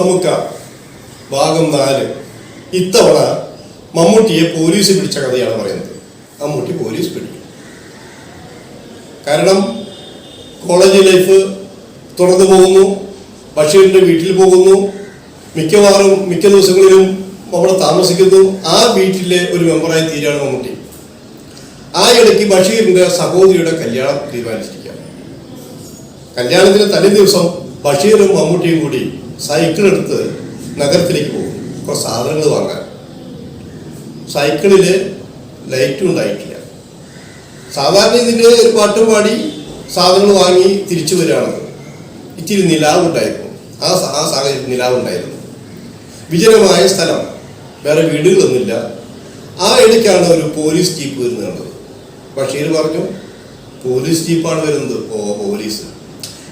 പ്രിയപ്പെട്ട ഭാഗം നാല്. ഇത്തവണ മമ്മൂട്ടിയെ പോലീസ് പിടിച്ച കഥയാണ് പറയുന്നത്. മമ്മൂട്ടി പോലീസ് പിടിക്കും. കാരണം കോളേജ് ലൈഫ് തുടർന്നു പോകുന്നു ബഷീറിന്റെ വീട്ടിൽ പോകുന്നു മിക്കവാറും മിക്ക ദിവസങ്ങളിലും അവിടെ താമസിക്കുന്നു. ആ വീട്ടിലെ ഒരു മെമ്പറായി തീരാണ് മമ്മൂട്ടി. ആ ഇടയ്ക്ക് ബഷീറിന്റെ സഹോദരിയുടെ കല്യാണം തീരുമാനിച്ചിരിക്കുകയാണ്. കല്യാണത്തിന്റെ തലേ ദിവസം ബഷീറും മമ്മൂട്ടിയും കൂടി സൈക്കിൾ എടുത്ത് നഗരത്തിലേക്ക് പോകും. കുറച്ച് സാധനങ്ങൾ വാങ്ങാൻ. സൈക്കിളിൽ ലൈറ്റും ഉണ്ടായിട്ടില്ല. സാധാരണ ഇതിൽ ഒരു പാട്ടും പാടി സാധനങ്ങൾ വാങ്ങി തിരിച്ചു വരികയാണ്. ഇച്ചിരി നിലാവുണ്ടായിരുന്നു ആ ആ സാഹചര്യത്തിൽ നിലാവുണ്ടായിരുന്നു വിജനമായ സ്ഥലം. വേറെ വീടുകളൊന്നുമില്ല. ആ ഇടയ്ക്കാണ് ഒരു പോലീസ് ജീപ്പ് വരുന്നത് കണ്ടത്. ബഷീർ പറഞ്ഞു പോലീസ് ജീപ്പാണ് വരുന്നത്. ഓ പോലീസ്.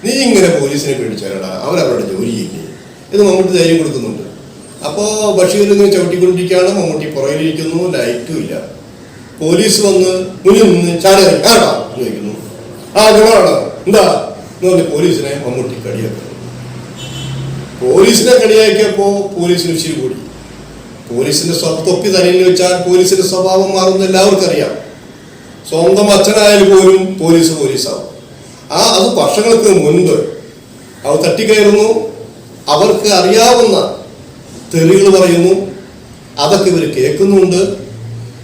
നീ ഇങ്ങനെ പോലീസിനെ പേടിച്ചാലടാ. അവരവരുടെ ജോലി ചെയ്യില്ലേ ഇത് മമ്മൂട്ടി ധൈര്യം കൊടുക്കുന്നുണ്ട്. അപ്പോൾ ബഷീർ ഇങ്ങനെ ചവിട്ടിക്കൊണ്ടിരിക്കുകയാണ് മമ്മൂട്ടി പുറകിലിരിക്കുന്നു ലൈറ്റും ഇല്ല. പോലീസ് വന്ന് മുന്നിൽ നിന്ന് ചാടി ആടാ ചോദിക്കുന്നു. ആ ഞങ്ങളാണ് എന്താ? എന്ന് പറഞ്ഞ് പോലീസിനെ മമ്മൂട്ടി കടിയാക്കുന്നു പോലീസിനെ കളിയാക്കിയപ്പോ പോലീസിന് ഉച്ചിരി കൂടി. പോലീസിന്റെ തൊപ്പി തലയിൽ വെച്ചാൽ പോലീസിന്റെ സ്വഭാവം മാറുന്ന എല്ലാവർക്കും അറിയാം. സ്വന്തം അച്ഛനായാലും പോലും പോലീസ് പോലീസാവും. ആ അത് വർഷങ്ങൾക്ക് മുൻപ്. അവ തട്ടിക്കയറുന്നു അവർക്ക് അറിയാവുന്ന തെറികൾ പറയുന്നു. അതൊക്കെ ഇവർ കേൾക്കുന്നുണ്ട്.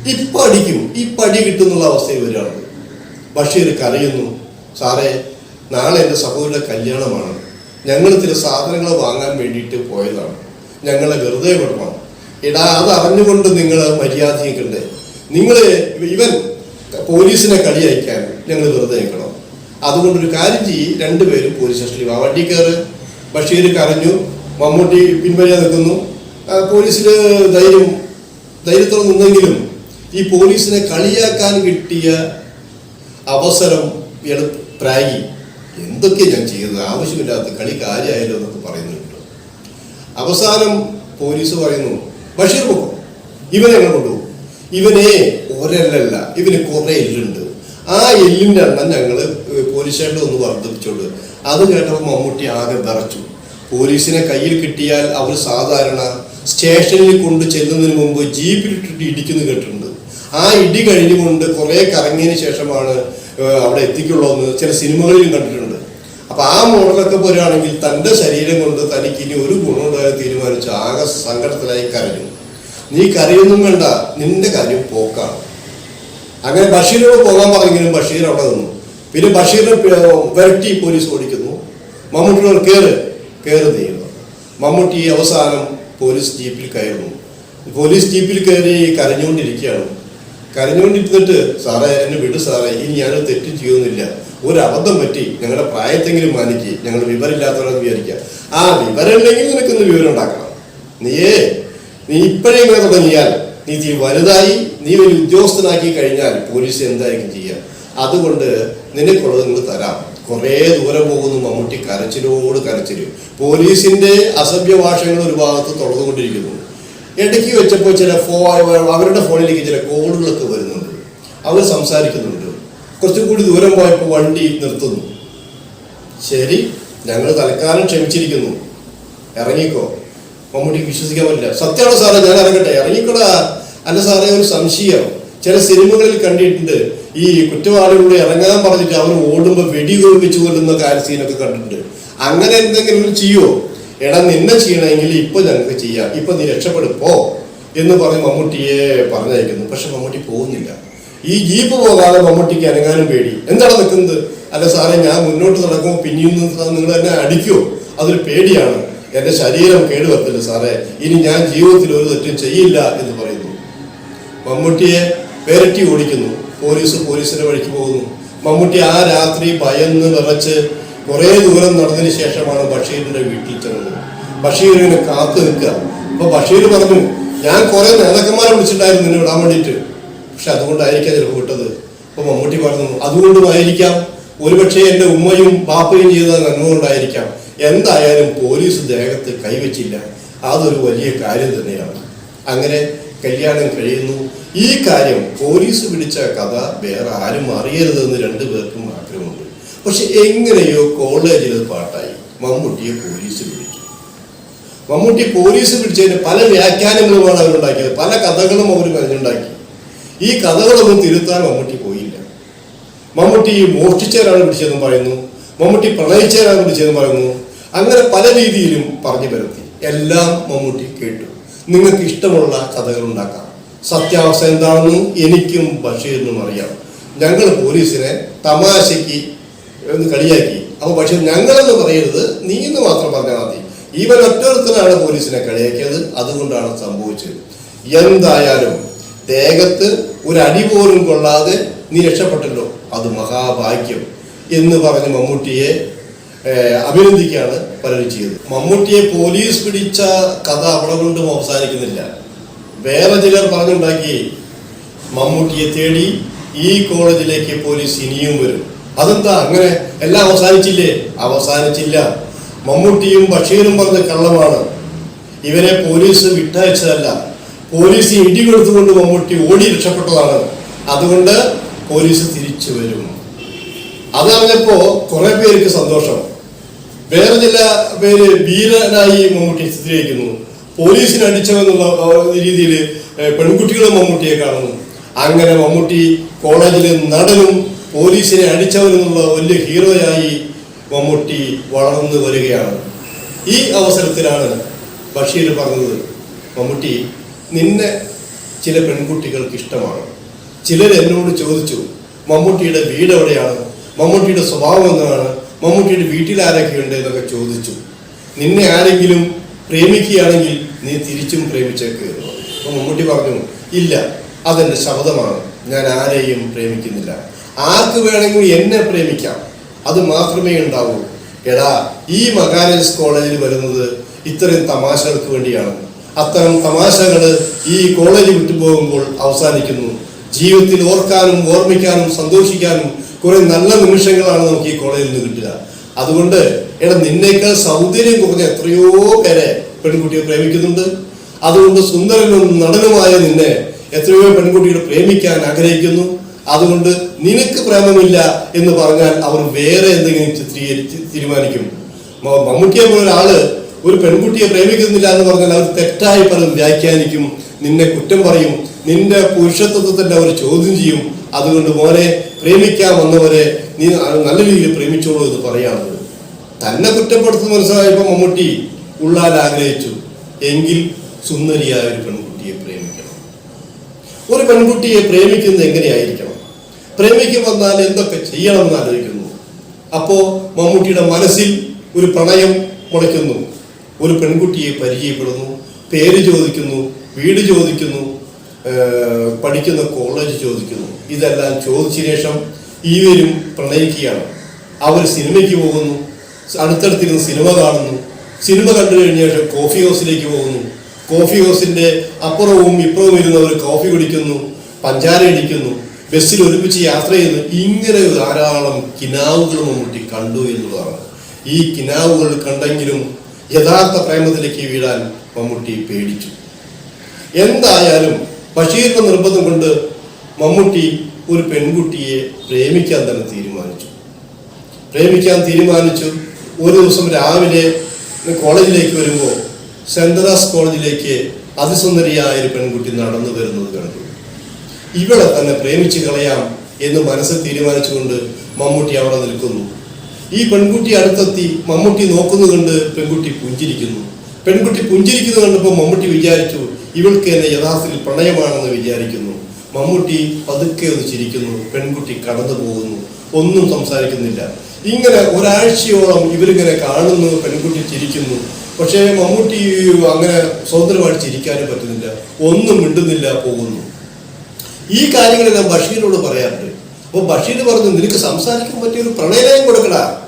ഇപ്പൊ അടിക്കും ഈ അടി കിട്ടുന്നുള്ള അവസ്ഥയിൽ വരികയാണ്. ബഷീർ കരയുന്നു. സാറേ നാളെ എന്റെ സഹോദരിയുടെ കല്യാണമാണ്. ഞങ്ങൾ ചില സാധനങ്ങൾ വാങ്ങാൻ വേണ്ടിയിട്ട് പോയതാണ്. ഞങ്ങളെ വെറുതെ വിടണം. എടാ അത് അറിഞ്ഞുകൊണ്ട് നിങ്ങൾ മര്യാദയിക്കണ്ടേ നിങ്ങൾ ഇവൻ പോലീസിനെ കളിയയക്കാൻ ഞങ്ങൾ വെറുതെ നിൽക്കണം. അതുകൊണ്ടൊരു കാര്യം ചെയ്യും. രണ്ടുപേരും പോലീസ് സ്റ്റേഷനിൽ വാ. വണ്ടി കയറ്. ബഷീർ കരഞ്ഞു. മമ്മൂട്ടി പിൻവലിയാൻ നിൽക്കുന്നു. പോലീസിൽ ധൈര്യം ധൈര്യത്തോടെ നിന്നെങ്കിലും ഈ പോലീസിനെ കളിയാക്കാൻ കിട്ടിയ അവസരം പ്രാഗി എന്തൊക്കെ ഞാൻ ചെയ്തത് ആവശ്യമില്ലാത്ത കളി കാര്യമായല്ലോ എന്നൊക്കെ പറയുന്നുണ്ട് അവസാനം പോലീസ് പറയുന്നു ബഷീർ പൊക്കോ. ഇവനെ ഞങ്ങൾ കൊണ്ടുപോകും. ഇവനെ ഒരല്ലല്ല ഇവന് കുറെ എല്ലുണ്ട്. ആ എല്ലിന്റെ എണ്ണം ഞങ്ങൾ പോലീസ് സ്റ്റേഷനിൽ ഒന്ന് വർദ്ധിപ്പിച്ചോണ്ട് അത് കേട്ടപ്പോൾ മമ്മൂട്ടി ആകെ വിറച്ചു. പോലീസിനെ കയ്യിൽ കിട്ടിയാൽ അവർ സാധാരണ സ്റ്റേഷനിൽ കൊണ്ട് ചെല്ലുന്നതിന് മുമ്പ് ജീപ്പിലിട്ടിട്ട് ഇടിക്കുന്നു കേട്ടിട്ടുണ്ട്. ആ ഇടി കഴിഞ്ഞുകൊണ്ട് കുറെ കറങ്ങിയതിന് ശേഷമാണ് അവിടെ എത്തിക്കുള്ളൂ ചില സിനിമകളിലും കണ്ടിട്ടുണ്ട്. അപ്പൊ ആ മോഡലൊക്കെ പോരാണെങ്കിൽ തന്റെ ശരീരം കൊണ്ട് തനിക്ക് ഇനി ഒരു ഗുണമുണ്ടാകാൻ തീരുമാനിച്ചു ആകെ സങ്കടത്തിലായി കരഞ്ഞു. നീ കരയൊന്നും വേണ്ട നിന്റെ കാര്യം പോക്കാണ്. അങ്ങനെ ബഷീറിനോട് പോകാൻ പറഞ്ഞെങ്കിലും ബഷീർ അവിടെ നിന്നു. പിന്നെ ബഷീറിനെ വരട്ടി പോലീസ് ഓടിക്കുന്നു മമ്മൂട്ടിയോട് കയറ് കയറി ചെയ്യുന്നു മമ്മൂട്ടി അവസാനം പോലീസ് ജീപ്പിൽ കയറുന്നു. പോലീസ് ജീപ്പിൽ കയറി കരഞ്ഞുകൊണ്ടിരിക്കുകയാണ്. കരഞ്ഞുകൊണ്ടിരുന്നിട്ട് സാറേ എന്നെ വിടു സാറേ ഇനി ഞാൻ തെറ്റ് ചെയ്യുന്നില്ല. ഒരു അബദ്ധം പറ്റി ഞങ്ങളുടെ പ്രായത്തെങ്കിലും മാനിക്ക്. ഞങ്ങൾ വിവരമില്ലാത്തവരെന്ന് വിചാരിക്കുക. ആ വിവരം ഉണ്ടെങ്കിൽ നിനക്കൊന്ന് വിവരം ഉണ്ടാക്കണം. നീയേ നീ ഇപ്പോഴേ ഇങ്ങനെ തുടങ്ങിയാൽ നീ തീ വലുതായി നീ ഒരു ഉദ്യോഗസ്ഥനാക്കി കഴിഞ്ഞാൽ പോലീസ് എന്തായിരിക്കും ചെയ്യുക? അതുകൊണ്ട് നിനക്കുള്ളത് നിങ്ങൾ തരാം. കുറേ ദൂരം പോകുന്നു മമ്മൂട്ടി കരച്ചിലോട് കരച്ചിൽ. പോലീസിന്റെ അസഭ്യ ഭാഷകൾ ഒരു ഭാഗത്ത് തുറന്നുകൊണ്ടിരിക്കുന്നു. ഇടയ്ക്ക് വെച്ചപ്പോൾ ചില ഫോ അവരുടെ ഫോണിലേക്ക് ചില കോളുകളൊക്കെ വരുന്നുണ്ട്. അവർ സംസാരിക്കുന്നുണ്ട്. കുറച്ചും കൂടി ദൂരം പോയപ്പോൾ വണ്ടി നിർത്തുന്നു. ശരി ഞങ്ങൾ തൽക്കാലം ക്ഷമിച്ചിരിക്കുന്നു. ഇറങ്ങിക്കോ. മമ്മൂട്ടിക്ക് വിശ്വസിക്കാൻ പറ്റില്ല. സത്യമാണോ സാറേ? ഞാൻ ഇറങ്ങട്ടെ. ഇറങ്ങിക്കോടാ. അല്ല സാറേ ഒരു സംശയം. ചില സിനിമകളിൽ കണ്ടിട്ടുണ്ട്. ഈ കുറ്റവാളികളോട് ഇറങ്ങാൻ പറഞ്ഞിട്ട് അവർ ഓടുമ്പോൾ വെടി വെച്ച് കൊല്ലുന്ന കാര്യം സീനൊക്കെ കണ്ടിട്ടുണ്ട്. അങ്ങനെ എന്തെങ്കിലും ചെയ്യോ? എടാ നിന്നെ ചെയ്യണമെങ്കിൽ ഇപ്പൊ ഞങ്ങൾക്ക് ചെയ്യാം. ഇപ്പൊ നീ രക്ഷപ്പെടുപ്പോ എന്ന് പറഞ്ഞ് മമ്മൂട്ടിയെ പറഞ്ഞയക്കുന്നു. പക്ഷെ മമ്മൂട്ടി പോകുന്നില്ല. ഈ ജീപ്പ് പോകാതെ മമ്മൂട്ടിക്ക് അനങ്ങാനും പേടി. എന്താണ് നിൽക്കുന്നത്? അല്ല സാറേ ഞാൻ മുന്നോട്ട് നടക്കുമ്പോൾ പിന്നീട് നിങ്ങൾ എന്നെ അടിക്കുമോ അതൊരു പേടിയാണ്. എന്റെ ശരീരം കേടുവരത്തില്ല സാറേ. ഇനി ഞാൻ ജീവിതത്തിൽ ഒരു തെറ്റും ചെയ്യില്ല എന്ന് പറയുന്നു. മമ്മൂട്ടിയെ വിരട്ടി ഓടിക്കുന്നു. പോലീസ് പോലീസിന്റെ വഴിക്ക് പോകുന്നു. മമ്മൂട്ടി ആ രാത്രി ഭയന്ന് വിറച്ച് കുറേ ദൂരം നടന്നതിന് ശേഷമാണ് ബഷീറിന്റെ വീട്ടിൽ ചെന്നത്. ബഷീർ ഇങ്ങനെ കാത്തു നിൽക്കുക. അപ്പൊ ബഷീർ പറഞ്ഞു ഞാൻ കുറെ നേതാക്കന്മാരെ വിളിച്ചിട്ടുണ്ടായിരുന്നു നിന്നെ വിടാൻ വേണ്ടിയിട്ട്. പക്ഷെ അതുകൊണ്ടായിരിക്കാം ചിലപ്പോൾ വിട്ടത് അപ്പൊ മമ്മൂട്ടി പറഞ്ഞു അതുകൊണ്ടുമായിരിക്കാം. ഒരുപക്ഷെ എന്റെ ഉമ്മയും ബാപ്പയും ചെയ്ത നന്മ കൊണ്ടായിരിക്കാം എന്തായാലും പോലീസ് ദേഹത്ത് കൈവച്ചില്ല. അതൊരു വലിയ കാര്യം തന്നെയാണ്. അങ്ങനെ കല്യാണം കഴിയുന്നു. ഈ കാര്യം പോലീസ് പിടിച്ച കഥ വേറെ ആരും അറിയരുതെന്ന് രണ്ടു പേർക്കും ആഗ്രഹമുണ്ട്. പക്ഷെ എങ്ങനെയോ കോളേജിൽ പാട്ടായി. മമ്മൂട്ടിയെ പോലീസ് പിടിച്ചു. മമ്മൂട്ടി പോലീസ് പിടിച്ചതിന് പല വ്യാഖ്യാനങ്ങളുമാണ് അവരുണ്ടാക്കിയത്. പല കഥകളും അവർ പറഞ്ഞുണ്ടാക്കി. ഈ കഥകളൊന്നും തിരുത്താൻ മമ്മൂട്ടി പോയില്ല. മമ്മൂട്ടി മോഷ്ടിച്ചവരാണ് പിടിച്ചതെന്ന് പറയുന്നു. മമ്മൂട്ടി പ്രണയിച്ചവരാണ് പിടിച്ചതെന്ന് പറയുന്നു. അങ്ങനെ പല രീതിയിലും പറഞ്ഞു പരത്തി. എല്ലാം മമ്മൂട്ടി കേട്ടു. നിങ്ങൾക്ക് ഇഷ്ടമുള്ള കഥകൾ ഉണ്ടാക്കാം. സത്യാവസ്ഥ എന്താണെന്നും എനിക്കും ബഷീറിനും അറിയാം. ഞങ്ങൾ പോലീസിനെ തമാശയ്ക്ക് ഒന്ന് കളിയാക്കി. അപ്പോൾ പക്ഷേ ഞങ്ങളെന്ന് പറയരുത്. നീ എന്ന് മാത്രം പറഞ്ഞാൽ മതി. ഇവൻ ഒറ്റൊരുത്തനാണ് പോലീസിനെ കളിയാക്കിയത്. അതുകൊണ്ടാണ് സംഭവിച്ചത്. എന്തായാലും ദേഹത്ത് ഒരു അടി പോലും കൊള്ളാതെ നീ രക്ഷപ്പെട്ടല്ലോ. അത് മഹാഭാഗ്യം. എന്ന് പറഞ്ഞ് മമ്മൂട്ടിയെ അഭിനന്ദിക്കുകയാണ് പലരും ചെയ്തത്. മമ്മൂട്ടിയെ പോലീസ് പിടിച്ച കഥ അവിടെ കൊണ്ടും അവസാനിക്കുന്നില്ല. വേറെ ചിലർ പറഞ്ഞുണ്ടാക്കി മമ്മൂട്ടിയെ തേടി ഈ കോളേജിലേക്ക് പോലീസ് ഇനിയും വരും. അതെന്താ അങ്ങനെ? എല്ലാം അവസാനിച്ചില്ലേ? അവസാനിച്ചില്ല. മമ്മൂട്ടിയും ബഷീറും പറഞ്ഞ കള്ളമാണ്. ഇവരെ പോലീസ് വിട്ടയച്ചതല്ല. പോലീസ് ഇടി കൊടുത്തുകൊണ്ട് മമ്മൂട്ടി ഓടി രക്ഷപ്പെട്ടതാണ്. അതുകൊണ്ട് പോലീസ് തിരിച്ചു വരും. അതറിഞ്ഞപ്പോ കുറെ പേർക്ക് സന്തോഷം. വേറെ ചില പേര് വീരനായി മമ്മൂട്ടി ചിത്രീകരിക്കുന്നു. പോലീസിന് അടിച്ചവെന്നുള്ള രീതിയിൽ പെൺകുട്ടികളും മമ്മൂട്ടിയെ കാണുന്നു. അങ്ങനെ മമ്മൂട്ടി കോളേജിലെ നടനും പോലീസിനെ അടിച്ചവനെന്നുള്ള വലിയ ഹീറോയായി മമ്മൂട്ടി വളർന്നു വരികയാണ്. ഈ അവസരത്തിലാണ് ബഷീർ പറഞ്ഞത് മമ്മൂട്ടി നിന്നെ ചില പെൺകുട്ടികൾക്ക് ഇഷ്ടമാണ്. ചിലർ എന്നോട് ചോദിച്ചു മമ്മൂട്ടിയുടെ വീട് എവിടെയാണ്? മമ്മൂട്ടിയുടെ സ്വഭാവം എന്താണ്? മമ്മൂട്ടിയുടെ വീട്ടിൽ ആരൊക്കെയുണ്ട്? എന്നൊക്കെ ചോദിച്ചു. നിന്നെ ആരെങ്കിലും പ്രേമിക്കുകയാണെങ്കിൽ നീ തിരിച്ചും പ്രേമിച്ചേക്ക്. അപ്പൊ മമ്മൂട്ടി പറഞ്ഞു ഇല്ല അതെന്റെ ശബ്ദമാണ് ഞാൻ ആരെയും പ്രേമിക്കുന്നില്ല. ആർക്ക് വേണമെങ്കിലും എന്നെ പ്രേമിക്കാം. അത് മാത്രമേ ഉണ്ടാവൂ. എടാ ഈ മഹാരാജാസ് കോളേജിൽ വരുന്നത് ഇത്തരം തമാശകൾക്ക് വേണ്ടിയാണ്. അത്തരം തമാശകൾ ഈ കോളേജ് വിട്ടു പോകുമ്പോൾ അവസാനിക്കുന്നു. ജീവിതത്തിൽ ഓർക്കാനും ഓർമ്മിക്കാനും സന്തോഷിക്കാനും കുറെ നല്ല നിമിഷങ്ങളാണ് നമുക്ക് ഈ കോളേജിൽ നിന്ന് കിട്ടുക. അതുകൊണ്ട് എടാ നിന്നേക്കാൾ സൗന്ദര്യം കുറഞ്ഞ എത്രയോ പേരെ പെൺകുട്ടിയെ പ്രേമിക്കുന്നുണ്ട്. അതുകൊണ്ട് സുന്ദരനും നടനുമായ നിന്നെ എത്രയോ പെൺകുട്ടികൾ പ്രേമിക്കാൻ ആഗ്രഹിക്കുന്നു. അതുകൊണ്ട് നിനക്ക് പ്രേമമില്ല എന്ന് പറഞ്ഞാൽ അവർ വേറെ എന്തെങ്കിലും ചിത്രീകരിച്ച് തീരുമാനിക്കും. മമ്മൂട്ടിയെ പോലെ ഒരാൾ ഒരു പെൺകുട്ടിയെ പ്രേമിക്കുന്നില്ല എന്ന് പറഞ്ഞാൽ അവർ തെറ്റായി പലതും വ്യാഖ്യാനിക്കും. നിന്നെ കുറ്റം പറയും. നിന്റെ പുരുഷത്വത്തിന്റെ അവർ ചോദ്യം ചെയ്യും. അതുകൊണ്ട് മോനെ പ്രേമിക്കാൻ വന്നവരെ നീ നല്ല രീതിയിൽ പ്രേമിച്ചോളൂ എന്ന് പറയാറുണ്ട്. തന്നെ കുറ്റപ്പെടുത്തുന്ന മനസ്സിലായപ്പോൾ മമ്മൂട്ടി ഉള്ളാൽ ആഗ്രഹിച്ചു. എങ്കിൽ സുന്ദരിയായ ഒരു പെൺകുട്ടിയെ പ്രേമിക്കണം. ഒരു പെൺകുട്ടിയെ പ്രേമിക്കുന്നത് എങ്ങനെയായിരിക്കണം? പ്രേമിക്ക് വന്നാൽ എന്തൊക്കെ ചെയ്യണമെന്ന് ആലോചിക്കുന്നു. അപ്പോ മമ്മൂട്ടിയുടെ മനസ്സിൽ ഒരു പ്രണയം മുളയ്ക്കുന്നു. ഒരു പെൺകുട്ടിയെ പരിചയപ്പെടുന്നു പേര് ചോദിക്കുന്നു വീട് ചോദിക്കുന്നു പഠിക്കുന്ന കോളേജ് ചോദിക്കുന്നു. ഇതെല്ലാം ചോദിച്ച ശേഷം ഈവരും പ്രണയിക്കുകയാണ്. അവർ സിനിമയ്ക്ക് പോകുന്നു അടുത്തടുത്തിരുന്ന് സിനിമ കാണുന്നു. സിനിമ കണ്ടു കഴിഞ്ഞ ശേഷം കോഫി ഹൗസിലേക്ക് പോകുന്നു. കോഫി ഹൗസിന്റെ അപ്പുറവും ഇപ്പുറവും ഇരുന്നവർ കോഫി കുടിക്കുന്നു പഞ്ചാര അടിക്കുന്നു ബസ്സിൽ ഒരുമിച്ച് യാത്ര ചെയ്യുന്നു. ഇങ്ങനെ ധാരാളം കിനാവുകൾ മമ്മൂട്ടി കണ്ടു എന്നുള്ളതാണ്. ഈ കിനാവുകൾ കണ്ടെങ്കിലും യഥാർത്ഥ പ്രേമത്തിലേക്ക് വീഴാൻ മമ്മൂട്ടി പേടിച്ചു. എന്തായാലും ബഷീറിന്റെ നിർബന്ധം കൊണ്ട് മമ്മൂട്ടി ഒരു പെൺകുട്ടിയെ പ്രേമിക്കാൻ തന്നെ തീരുമാനിച്ചു. പ്രേമിക്കാൻ തീരുമാനിച്ചു. ഒരു ദിവസം രാവിലെ കോളേജിലേക്ക് വരുമ്പോൾ സെന്റ് തെരേസ് കോളേജിലേക്ക് അതിസുന്ദരിയായ ഒരു പെൺകുട്ടി നടന്നു വരുന്നത് കണ്ടു. ഇവളെ തന്നെ പ്രേമിച്ച് കളയാം എന്ന് മനസ്സ് തീരുമാനിച്ചുകൊണ്ട് മമ്മൂട്ടി അവിടെ നിൽക്കുന്നു. ഈ പെൺകുട്ടി അടുത്തെത്തി മമ്മൂട്ടി നോക്കുന്നത് കണ്ട് പെൺകുട്ടി പുഞ്ചിരിക്കുന്നു. പെൺകുട്ടി പുഞ്ചിരിക്കുന്നത് കണ്ടപ്പോൾ മമ്മൂട്ടി വിചാരിച്ചു ഇവൾക്ക് എന്നെ യഥാർത്ഥത്തിൽ പ്രണയമാണെന്ന് വിചാരിക്കുന്നു. മമ്മൂട്ടി പതുക്കെ ഒന്ന് ചിരിക്കുന്നു പെൺകുട്ടി കടന്നു പോകുന്നു ഒന്നും സംസാരിക്കുന്നില്ല. ഇങ്ങനെ ഒരാഴ്ചയോളം ഇവരിങ്ങനെ കാണുന്നു പെൺകുട്ടി ചിരിക്കുന്നു. പക്ഷേ മമ്മൂട്ടി അങ്ങനെ സ്വതന്ത്രമായിട്ട് ചിരിക്കാനും പറ്റുന്നില്ല. ഒന്നും മിണ്ടുന്നില്ല പോകുന്നു. ഈ കാര്യങ്ങളെല്ലാം ബഷീറിനോട് പറയാറുണ്ട്. അപ്പോൾ ബഷീർ പറഞ്ഞു നിനക്ക് സംസാരിക്കാൻ പറ്റിയ ഒരു പ്രണയനയം കൊടുക്കടാ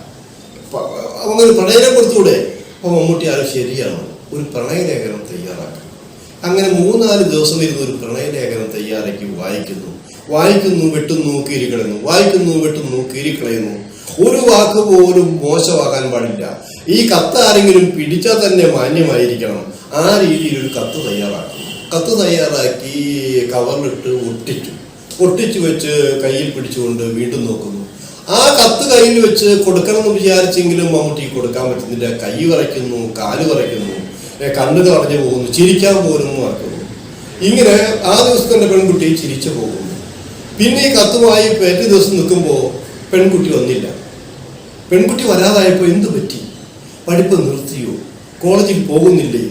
അങ്ങനെ പ്രണയനം കൊടുത്തൂടെ. അപ്പോൾ മമ്മൂട്ടി ആരും ശരിയാണ്. ഒരു പ്രണയലേഖനം തയ്യാറാക്കി. അങ്ങനെ മൂന്നാൽ ദിവസം ഇരുന്ന് ഒരു പ്രണയലേഖനം തയ്യാറാക്കി വായിക്കുന്നു. വായിക്കുന്നു വെട്ടുന്നു കീരിക്കളയുന്നു. വായിക്കുന്നു വെട്ടുന്നു കീരിക്കളയുന്നു. ഒരു വാക്ക് പോലും മോശമാകാൻ പാടില്ല. ഈ കത്ത് ആരെങ്കിലും പിടിച്ചാൽ തന്നെ മാന്യമായിരിക്കണം. ആ രീതിയിൽ ഒരു കത്ത് തയ്യാറാക്കി. കത്ത് തയ്യാറാക്കി കവറിലിട്ട് ഒട്ടിച്ചു. ഒട്ടിച്ചു വെച്ച് കയ്യിൽ പിടിച്ചുകൊണ്ട് വീണ്ടും നോക്കുന്നു. ആ കത്ത് കയ്യിൽ വെച്ച് കൊടുക്കണം എന്ന് വിചാരിച്ചെങ്കിലും മമ്മൂട്ടി കൊടുക്കാൻ പറ്റുന്നില്ല. കൈ വരയ്ക്കുന്നു കാൽ വരയ്ക്കുന്നു ഏ, കണ്ണുകൾ അടഞ്ഞു പോകുന്നു ചിരിക്കാൻ പോലും ആക്കുന്നു ഇങ്ങനെ ആ ദിവസം തന്നെ പെൺകുട്ടി ചിരിച്ചു പോകുന്നു. പിന്നെ ഈ കത്തുമായി പേറ്റ ദിവസം നിൽക്കുമ്പോൾ പെൺകുട്ടി വന്നില്ല. പെൺകുട്ടി വരാതായപ്പോൾ എന്തു പറ്റി? പഠിപ്പ് നിർത്തിയോ? കോളേജിൽ പോകുന്നില്ലേ?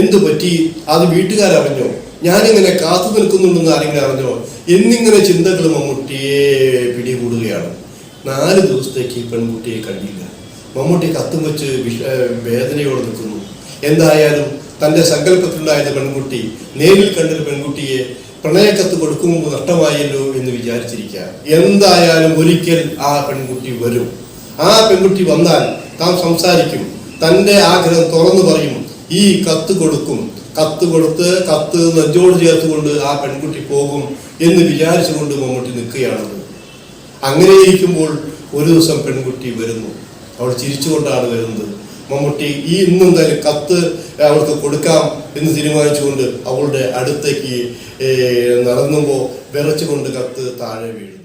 എന്തു പറ്റി? അത് വീട്ടുകാരറിഞ്ഞോ ഞാനിങ്ങനെ കാത്തു നിൽക്കുന്നുണ്ടെന്ന് ആരെങ്കിലും അറിഞ്ഞോ? എന്നിങ്ങനെ ചിന്തകൾ മമ്മൂട്ടിയെ പിടികൂടുകയാണ്. നാല് ദിവസത്തേക്ക് പെൺകുട്ടിയെ കണ്ടില്ല. മമ്മൂട്ടി കത്തും വെച്ച് വിഷ വേദനയോടെ നിൽക്കുന്നു. എന്തായാലും തന്റെ സങ്കല്പത്തിലുണ്ടായത് പെൺകുട്ടി നേരിൽ കണ്ടൊരു പെൺകുട്ടിയെ പ്രണയക്കത്ത് കൊടുക്കും നഷ്ടമായല്ലോ എന്ന് വിചാരിച്ചിരിക്കുക. എന്തായാലും ഒരിക്കൽ ആ പെൺകുട്ടി വരും. ആ പെൺകുട്ടി വന്നാൽ താൻ സംസാരിക്കും. തന്റെ ആഗ്രഹം തുറന്നു പറയും. ഈ കത്ത് കൊടുക്കും. കത്ത് കൊടുത്ത് കത്ത് നെഞ്ചോട് ചേർത്തുകൊണ്ട് ആ പെൺകുട്ടി പോകും എന്ന് വിചാരിച്ചുകൊണ്ട് മമ്മൂട്ടി നിൽക്കുകയാണത് അങ്ങനെ ഇരിക്കുമ്പോൾ ഒരു ദിവസം പെൺകുട്ടി വരുന്നു. അവൾ ചിരിച്ചുകൊണ്ടാണ് വരുന്നത്. മമ്മൂട്ടി ഈ ഇന്നും തന്നെ കത്ത് അവൾക്ക് കൊടുക്കാം എന്ന് തീരുമാനിച്ചുകൊണ്ട് അവളുടെ അടുത്തേക്ക് നടന്നുമ്പോൾ വിറച്ചുകൊണ്ട് കത്ത് താഴെ വീഴും